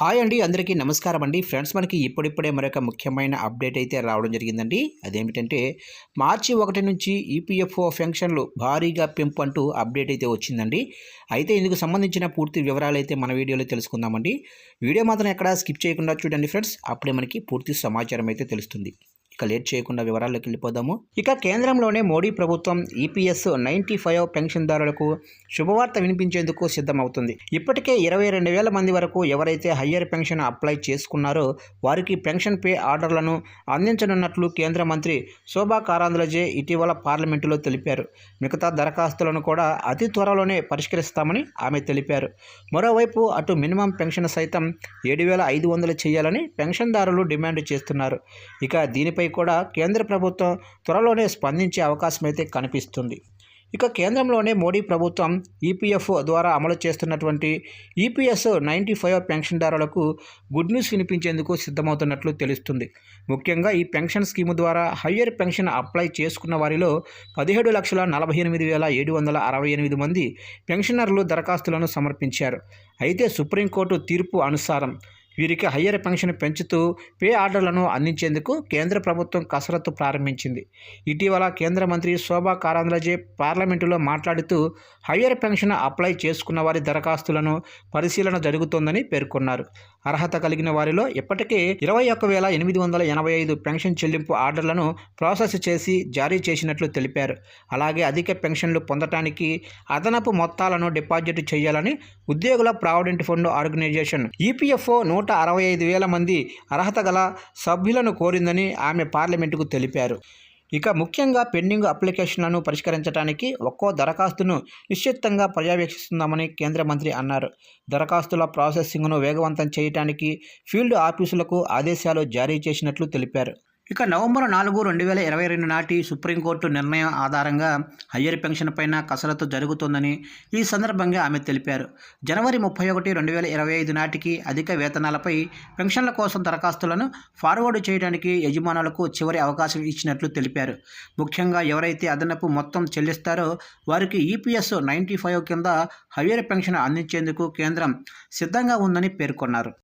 Hi అండి అందరికీ నమస్కారం అండి. ఫ్రెండ్స్ మనకి ఇప్పుడిప్పుడే మరొక ముఖ్యమైన అప్డేట్ అయితే రావడం జరిగిందండి. అదేమిటంటే మార్చి ఒకటి నుంచి ఈపీఎఫ్ఓ ఫెన్షన్లు భారీగా పెంపు అంటూ అప్డేట్ అయితే వచ్చిందండి. అయితే ఇందుకు సంబంధించిన పూర్తి వివరాలు అయితే మన వీడియోలో తెలుసుకుందామండి. వీడియో మాత్రం ఎక్కడ స్కిప్ చేయకుండా చూడండి ఫ్రెండ్స్. అప్పుడే మనకి పూర్తి సమాచారం అయితే తెలుస్తుంది. ఇక లేట్ చేయకుండా వివరాల్లోకి వెళ్ళిపోదాము. ఇక కేంద్రంలోనే మోడీ ప్రభుత్వం ఈపీఎస్ నైంటీ ఫైవ్ పెన్షన్దారులకు శుభవార్త వినిపించేందుకు సిద్ధమవుతుంది. ఇప్పటికే ఇరవై రెండు వేల మంది వరకు ఎవరైతే హయ్యర్ పెన్షన్ అప్లై చేసుకున్నారో వారికి పెన్షన్ పే ఆర్డర్లను అందించనున్నట్లు కేంద్ర మంత్రి శోభా కారాంధ్రజే ఇటీవల పార్లమెంటులో తెలిపారు. మిగతా దరఖాస్తులను కూడా అతి త్వరలోనే పరిష్కరిస్తామని ఆమె తెలిపారు. మరోవైపు అటు మినిమం పెన్షన్ సైతం ఏడు వేల ఐదు వందలు చేయాలని పెన్షన్దారులు డిమాండ్ చేస్తున్నారు. ఇక దీనిపై కూడా కేంద్ర ప్రభుత్వం త్వరలోనే స్పందించే అవకాశం అయితే కనిపిస్తుంది. ఇక కేంద్రంలోనే మోడీ ప్రభుత్వం ఈపీఎఫ్ ద్వారా అమలు చేస్తున్నటువంటి ఈపీఎస్ నైంటీ ఫైవ్ పెన్షన్దారులకు గుడ్ న్యూస్ వినిపించేందుకు సిద్ధమవుతున్నట్లు తెలుస్తుంది. ముఖ్యంగా ఈ పెన్షన్ స్కీము ద్వారా హయ్యర్ పెన్షన్ అప్లై చేసుకున్న వారిలో పదిహేడు లక్షల నలభై ఎనిమిది వేల ఏడు వందల అరవై ఎనిమిది మంది పెన్షనర్లు దరఖాస్తులను సమర్పించారు. అయితే సుప్రీంకోర్టు తీర్పు అనుసారం వీరికి హయ్యర్ పెన్షన్ పెంచుతూ పే ఆర్డర్లను అందించేందుకు కేంద్ర ప్రభుత్వం కసరత్తు ప్రారంభించింది. ఇటీవల కేంద్ర మంత్రి శోభా కారాంద్లజే పార్లమెంటులో మాట్లాడుతూ హయ్యర్ పెన్షన్ అప్లై చేసుకున్న వారి దరఖాస్తులను పరిశీలన జరుగుతోందని పేర్కొన్నారు. అర్హత కలిగిన వారిలో ఇప్పటికే ఇరవై ఒక్క వేల ఎనిమిది వందల ఎనభై ఐదు పెన్షన్ చెల్లింపు ఆర్డర్లను ప్రాసెస్ చేసి జారీ చేసినట్లు తెలిపారు. అలాగే అధిక పెన్షన్లు పొందటానికి అదనపు మొత్తాలను డిపాజిట్ చేయాలని ఉద్యోగుల ప్రావిడెంట్ ఫండ్ ఆర్గనైజేషన్ ఈపీఎఫ్ఓ నూట అరవై ఐదు వేల మంది అర్హత గల సభ్యులను కోరిందని ఆమె పార్లమెంటుకు తెలిపారు. ఇక ముఖ్యంగా పెండింగ్ అప్లికేషన్లను పరిష్కరించడానికి ఒక్కో దరఖాస్తును నిశ్చితంగా పర్యవేక్షిస్తున్నామని కేంద్ర మంత్రి అన్నారు. దరఖాస్తుల ప్రాసెసింగ్ను వేగవంతం చేయడానికి ఫీల్డ్ ఆఫీసులకు ఆదేశాలు జారీ చేసినట్లు తెలిపారు. ఇక నవంబర్ నాలుగు రెండు వేల ఇరవై రెండు నాటి సుప్రీంకోర్టు నిర్ణయం ఆధారంగా హయ్యర్ పెన్షన్ పైన కసరత్తు జరుగుతోందని ఈ సందర్భంగా ఆమె తెలిపారు. జనవరి ముప్పై ఒకటి రెండు వేల ఇరవై ఐదు నాటికి అధిక వేతనాలపై పెన్షన్ల కోసం దరఖాస్తులను ఫార్వర్డ్ చేయడానికి యజమానులకు చివరి అవకాశం ఇచ్చినట్లు తెలిపారు. ముఖ్యంగా ఎవరైతే అదనపు మొత్తం చెల్లిస్తారో వారికి ఈపీఎస్ నైంటీ ఫైవ్ కింద హయ్యర్ పెన్షన్ అందించేందుకు కేంద్రం సిద్ధంగా ఉందని పేర్కొన్నారు.